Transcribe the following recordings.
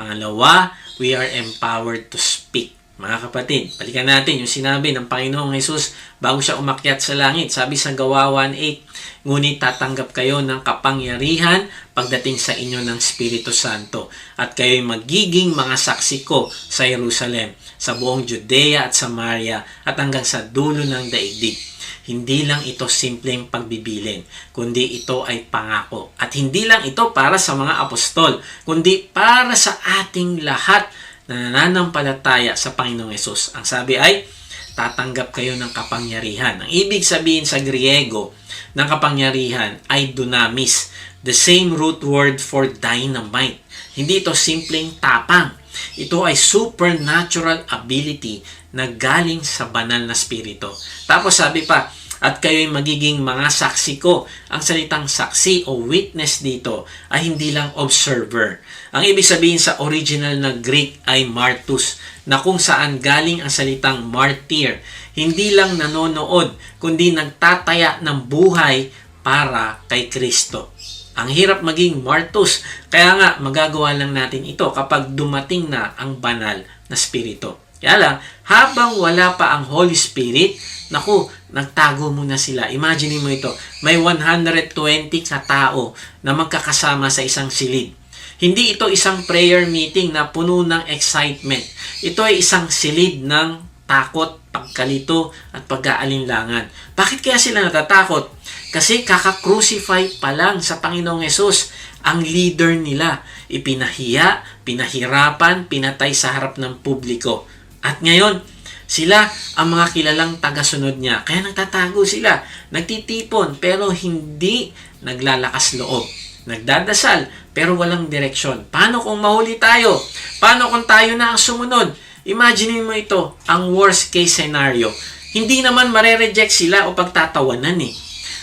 Pangalawa, we are empowered to speak. Mga kapatid, balikan natin yung sinabi ng Panginoong Jesus bago siya umakyat sa langit. Sabi sa Gawa 1.8, Ngunit tatanggap kayo ng kapangyarihan pagdating sa inyo ng Espiritu Santo at kayo'y magiging mga saksi ko sa Jerusalem, sa buong Judea at Samaria at hanggang sa dulo ng daigdig. Hindi lang ito simpleng pagbibilin, kundi ito ay pangako. At hindi lang ito para sa mga apostol, kundi para sa ating lahat na nananampalataya sa Panginoong Yesus. Ang sabi ay, tatanggap kayo ng kapangyarihan. Ang ibig sabihin sa Griego ng kapangyarihan ay dunamis, the same root word for dynamite. Hindi ito simpleng tapang. Ito ay supernatural ability na galing sa banal na spirito. Tapos sabi pa, at kayo'y magiging mga saksi ko. Ang salitang saksi o witness dito ay hindi lang observer. Ang ibig sabihin sa original na Greek ay martus, na kung saan galing ang salitang martyr. Hindi lang nanonood, kundi nagtataya ng buhay para kay Kristo. Ang hirap maging martus, kaya nga magagawa lang natin ito kapag dumating na ang banal na spirito. Kaya lang, habang wala pa ang Holy Spirit, naku, nagtago muna sila. Imagine mo ito, may 120 katao na magkakasama sa isang silid. Hindi ito isang prayer meeting na puno ng excitement. Ito ay isang silid ng takot, pagkalito, at pag-aalinlangan. Bakit kaya sila natatakot? Kasi kaka-crucify pa lang sa Panginoong Yesus ang leader nila. Ipinahiya, pinahirapan, pinatay sa harap ng publiko. At ngayon, sila ang mga kilalang tagasunod niya. Kaya nagtatago sila. Nagtitipon pero hindi naglalakas loob. Nagdadasal pero walang direksyon. Paano kung mahuli tayo? Paano kung tayo na ang sumunod? Imagine mo ito, ang worst case scenario. Hindi naman mare-reject sila o pagtatawanan eh.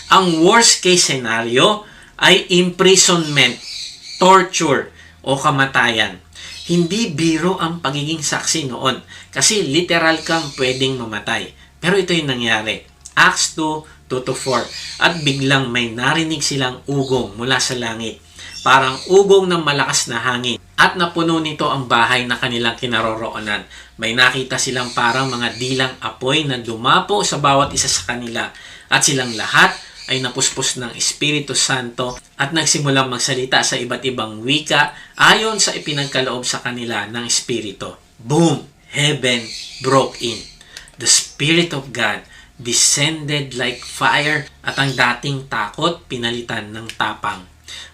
Ang worst case scenario ay imprisonment, torture, o kamatayan. Hindi biro ang pagiging saksi noon kasi literal kang pwedeng mamatay. Pero ito yung nangyari. Acts 2, 2 4. At biglang may narinig silang ugong mula sa langit. Parang ugong ng malakas na hangin. At napuno nito ang bahay na kanilang kinaroroonan. May nakita silang parang mga dilang apoy na dumapo sa bawat isa sa kanila. At silang lahat ay napuspos ng Espiritu Santo at nagsimulang magsalita sa iba't ibang wika ayon sa ipinagkaloob sa kanila ng Espiritu. Boom! Heaven broke in. The Spirit of God descended like fire at ang dating takot pinalitan ng tapang.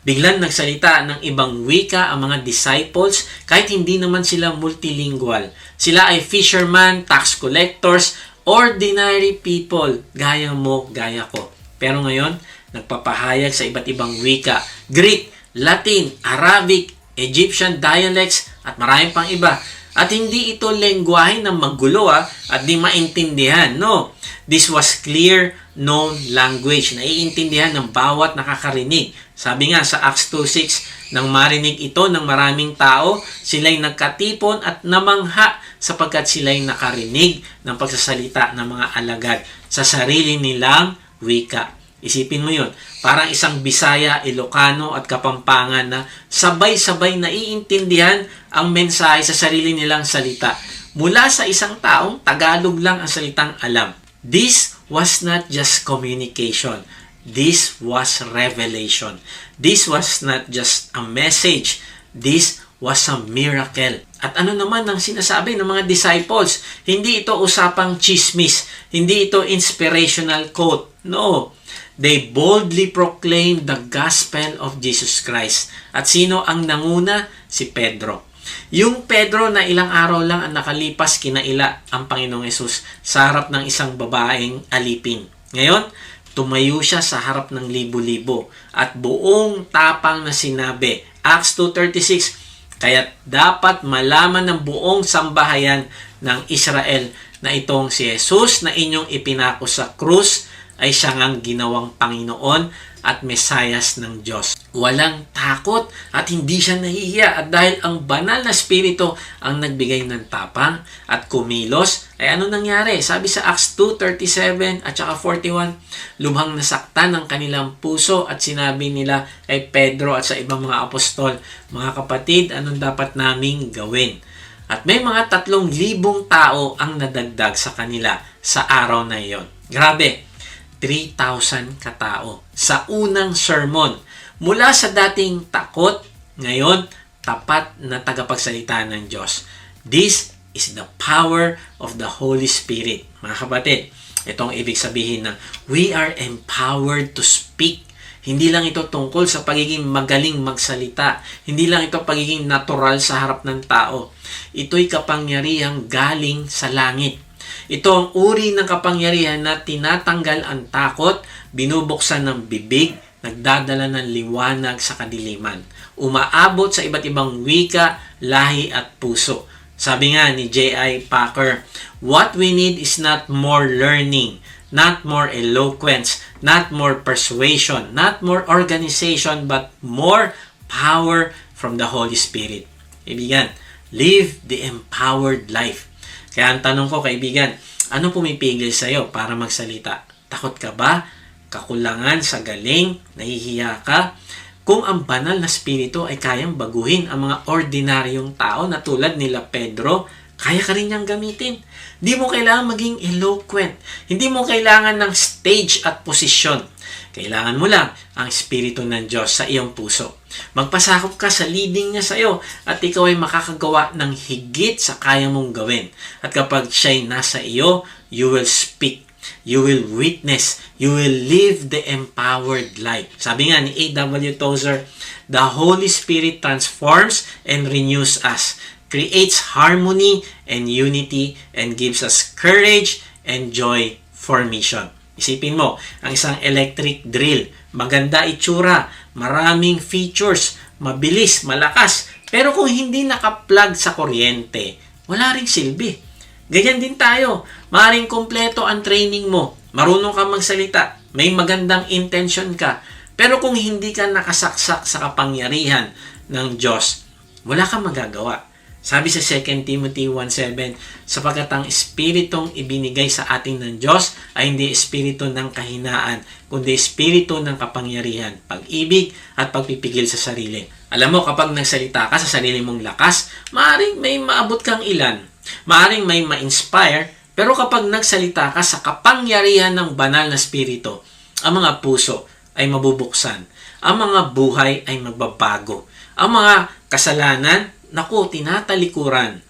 Biglang nagsalita ng ibang wika ang mga disciples kahit hindi naman sila multilingual. Sila ay fishermen, tax collectors, ordinary people, gaya mo, gaya ko. Pero ngayon, nagpapahayag sa iba't ibang wika. Greek, Latin, Arabic, Egyptian dialects, at maraming pang iba. At hindi ito lengguwahe ng magulo ah, at di maintindihan. No, this was clear, known language. Naiintindihan ng bawat nakakarinig. Sabi nga sa Acts 2.6, nang marinig ito ng maraming tao, sila'y nagkatipon at namangha sapagkat sila'y nakarinig ng pagsasalita ng mga alagad sa sarili nilang wika. Isipin mo yun, parang isang Bisaya, Ilocano at Kapampangan na sabay-sabay naiintindihan ang mensahe sa sarili nilang salita. Mula sa isang taong Tagalog lang ang salitang alam. This was not just communication. This was revelation. This was not just a message. This was a miracle. At ano naman ang sinasabi ng mga disciples? Hindi ito usapang chismis. Hindi ito inspirational quote. No. They boldly proclaimed the gospel of Jesus Christ. At sino ang nanguna? Si Pedro. Yung Pedro na ilang araw lang ang nakalipas kinaila ang Panginoong Yesus sa harap ng isang babaeng alipin. Ngayon, tumayo siya sa harap ng libo-libo at buong tapang na sinabi, Acts 2.36, kaya dapat malaman ng buong sambahayan ng Israel na itong si Jesus na inyong ipinako sa krus ay siya ngang ginawang Panginoon at Mesayas ng Diyos. Walang takot at hindi siya nahihiya at dahil ang banal na spirito ang nagbigay ng tapang at kumilos, ay ano nangyari? Sabi sa Acts 2.37 at saka 41, lubhang nasaktan ang kanilang puso at sinabi nila kay Pedro at sa ibang mga apostol, mga kapatid, anong dapat naming gawin? At may mga tatlong libong tao ang nadagdag sa kanila sa araw na iyon. Grabe, 3,000 katao sa unang sermon. Mula sa dating takot, ngayon, tapat na tagapagsalita ng Diyos. This is the power of the Holy Spirit. Mga kapatid, itong ibig sabihin na we are empowered to speak. Hindi lang ito tungkol sa pagiging magaling magsalita. Hindi lang ito pagiging natural sa harap ng tao. Ito'y kapangyarihang galing sa langit. Ito ang uri ng kapangyarihan na tinatanggal ang takot, binubuksan ng bibig, nagdadala ng liwanag sa kadiliman. Umaabot sa iba't ibang wika, lahi at puso. Sabi nga ni J.I. Packer, what we need is not more learning, not more eloquence, not more persuasion, not more organization, but more power from the Holy Spirit. Ibigan, live the empowered life. Kaya ang tanong ko, kaibigan, ano pumipigil sa iyo para magsalita? Takot ka ba? Kakulangan sa galing? Nahihiya ka? Kung ang banal na spirito ay kayang baguhin ang mga ordinaryong tao na tulad nila Pedro, kaya ka rin niyang gamitin. Hindi mo kailangan maging eloquent. Hindi mo kailangan ng stage at posisyon. Kailangan mo lang ang Espiritu ng Diyos sa iyong puso. Magpasakop ka sa leading niya sa iyo at ikaw ay makakagawa ng higit sa kaya mong gawin. At kapag siya'y nasa iyo, you will speak. You will witness. You will live the empowered life. Sabi nga ni A.W. Tozer, The Holy Spirit transforms and renews us, creates harmony and unity, and gives us courage and joy for mission. Isipin mo, ang isang electric drill, maganda itsura, maraming features, mabilis, malakas, pero kung hindi naka-plug sa kuryente, wala ring silbi. Ganyan din tayo. Maring kompleto ang training mo. Marunong ka magsalita. May magandang intention ka. Pero kung hindi ka nakasaksak sa kapangyarihan ng Diyos, wala kang magagawa. Sabi sa 2 Timothy 1.7, sapagkat ang espiritong ibinigay sa ating ng Diyos ay hindi espiritu ng kahinaan, kundi espiritu ng kapangyarihan, pag-ibig at pagpipigil sa sarili. Alam mo, kapag nagsalita ka sa sarili mong lakas, maaring may maabot kang ilan, maaring may ma-inspire, pero kapag nagsalita ka sa kapangyarihan ng banal na spirito, ang mga puso ay mabubuksan, ang mga buhay ay magbabago, ang mga kasalanan naku, tinatalikuran.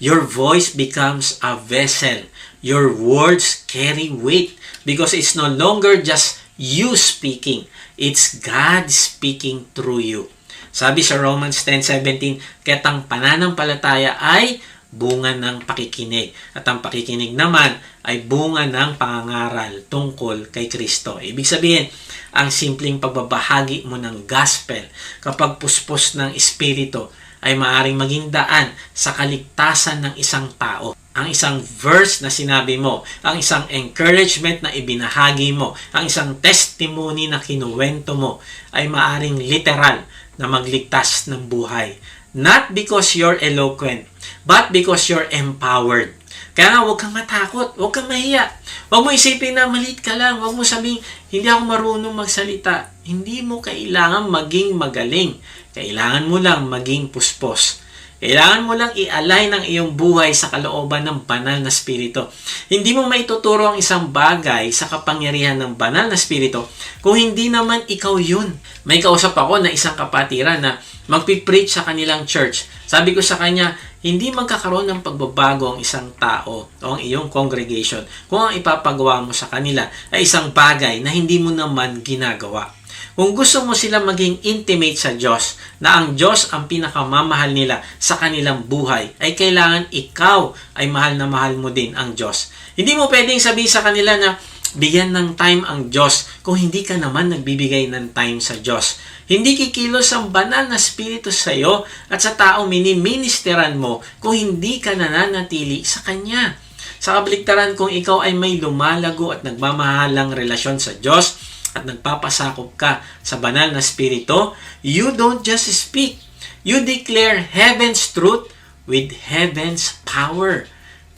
Your voice becomes a vessel. Your words carry weight because it's no longer just you speaking. It's God speaking through you. Sabi sa Romans 10.17, kaya't ang pananampalataya ay bunga ng pakikinig. At ang pakikinig naman ay bunga ng pangangaral tungkol kay Kristo. Ibig sabihin, ang simpleng pagbabahagi mo ng gospel kapag puspos ng Espiritu ay maaring maging daan sa kaligtasan ng isang tao. Ang isang verse na sinabi mo, ang isang encouragement na ibinahagi mo, ang isang testimony na kinuwento mo ay maaring literal na magligtas ng buhay. Not because you're eloquent, but because you're empowered. Kaya nga, huwag kang matakot, huwag kang mahiya. Huwag mo isipin na maliit ka lang, huwag mo sabihin, hindi ako marunong magsalita. Hindi mo kailangan maging magaling. Kailangan mo lang maging puspos. Kailangan mo lang i-align ang iyong buhay sa kalooban ng banal na spirito. Hindi mo maituturo ang isang bagay sa kapangyarihan ng banal na spirito kung hindi naman ikaw yun. May kausap ako na isang kapatiran na magpipreach sa kanilang church. Sabi ko sa kanya, hindi magkakaroon ng pagbabago ang isang tao o ang iyong congregation kung ang ipapagawa mo sa kanila ay isang bagay na hindi mo naman ginagawa. Kung gusto mo sila maging intimate sa Diyos, na ang Diyos ang pinakamamahal nila sa kanilang buhay, ay kailangan ikaw ay mahal na mahal mo din ang Diyos. Hindi mo pwedeng sabihin sa kanila na bigyan ng time ang Diyos kung hindi ka naman nagbibigay ng time sa Diyos. Hindi kikilos ang banal na spirito sa iyo at sa tao miniministeran mo kung hindi ka nananatili sa Kanya. Sa kabaliktaran kung ikaw ay may lumalago at nagmamahalang relasyon sa Diyos, at nagpapasakop ka sa banal na spirito, you don't just speak. You declare heaven's truth with heaven's power.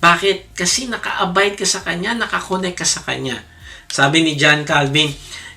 Bakit? Kasi naka-abide ka sa Kanya, nakakonect ka sa Kanya. Sabi ni John Calvin,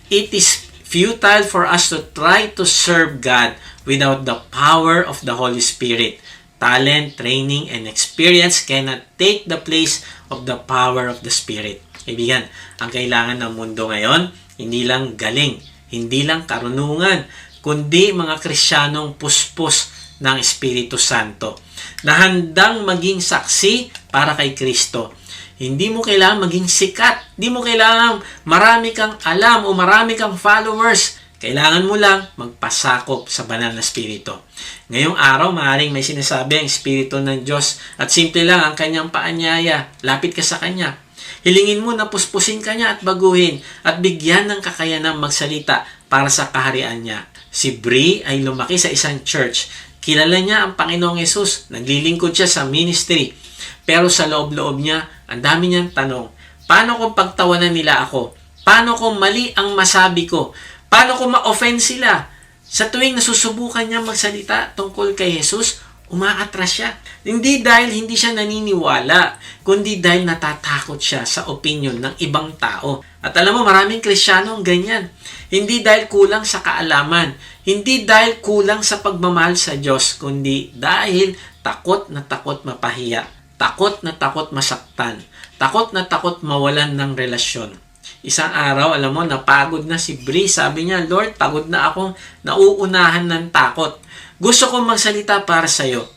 it is futile for us to try to serve God without the power of the Holy Spirit. Talent, training, and experience cannot take the place of the power of the Spirit. Kaibigan, ang kailangan ng mundo ngayon, hindi lang galing, hindi lang karunungan, kundi mga Kristiyanong puspos ng Espiritu Santo na handang maging saksi para kay Kristo. Hindi mo kailangan maging sikat. Hindi mo kailangan marami kang alam o marami kang followers. Kailangan mo lang magpasakop sa banal na spirito. Ngayong araw, maaaring may sinasabi ang Espiritu ng Diyos at simple lang ang kanyang paanyaya. Lapit ka sa Kanya. Hilingin mo na puspusin ka niya at baguhin at bigyan ng kakayanang magsalita para sa kaharian niya. Si Brie ay lumaki sa isang church. Kilala niya ang Panginoong Yesus. Naglilingkod siya sa ministry. Pero sa loob-loob niya, ang dami niyang tanong. Paano kung pagtawanan nila ako? Paano kung mali ang masabi ko? Paano kung ma-offend sila? Sa tuwing nasusubukan niya magsalita tungkol kay Jesus, umaatras siya. Hindi dahil hindi siya naniniwala, kundi dahil natatakot siya sa opinion ng ibang tao. At alam mo, maraming Kristiyanong ganyan. Hindi dahil kulang sa kaalaman, hindi dahil kulang sa pagmamahal sa Diyos, kundi dahil takot na takot mapahiya, takot na takot masaktan, takot na takot mawalan ng relasyon. Isang araw, alam mo, napagod na si Bree. Sabi niya, Lord, pagod na akong nauunahan ng takot. Gusto kong magsalita para sa'yo,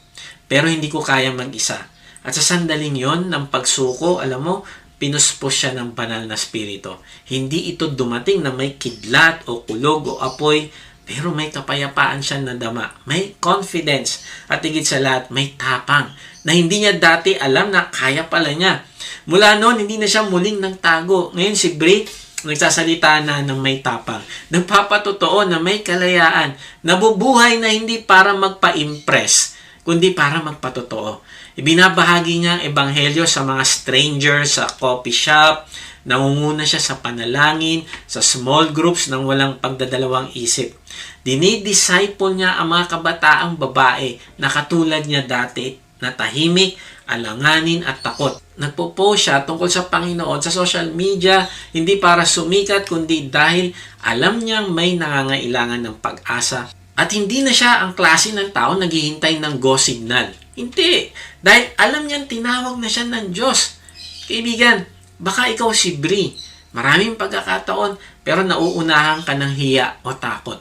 pero hindi ko kaya mag-isa. At sa sandaling yon ng pagsuko, alam mo, pinuspos siya ng banal na spirito. Hindi ito dumating na may kidlat o kulog o apoy, pero may kapayapaan siya na dama. May confidence. At higit sa lahat, may tapang. Na hindi niya dati alam na kaya pala niya. Mula noon, hindi na siya muling nagtago. Ngayon si Brie, nagsasalita na ng may tapang. Nagpapatotoo na may kalayaan. Nabubuhay na hindi para magpa-impress, kundi para magpatotoo. Ibinabahagi niya ang ebanghelyo sa mga strangers sa coffee shop, nangunguna siya sa panalangin, sa small groups nang walang pagdadalawang isip. Dinidisciple niya ang mga kabataang babae na katulad niya dati na tahimik, alanganin at takot. Nagpo-post siya tungkol sa Panginoon sa social media, hindi para sumikat kundi dahil alam niyang may nangangailangan ng pag-asa. At hindi na siya ang klase ng tao naghihintay ng go signal. Hindi. Dahil alam niyang tinawag na siya ng Diyos. Kaibigan, baka ikaw si Brie. Maraming pagkakataon pero nauunahan ka ng hiya o takot.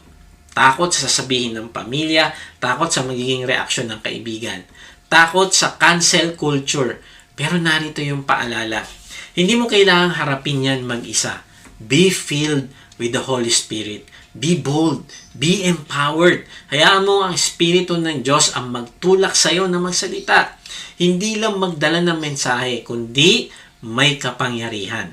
Takot sa sasabihin ng pamilya, takot sa magiging reaksyon ng kaibigan, takot sa cancel culture. Pero narito yung paalala. Hindi mo kailangang harapin yan mag-isa. Be filled with the Holy Spirit. Be bold. Be empowered. Hayaan mo ang Espiritu ng Diyos ang magtulak sa iyo na magsalita. Hindi lang magdala ng mensahe, kundi may kapangyarihan.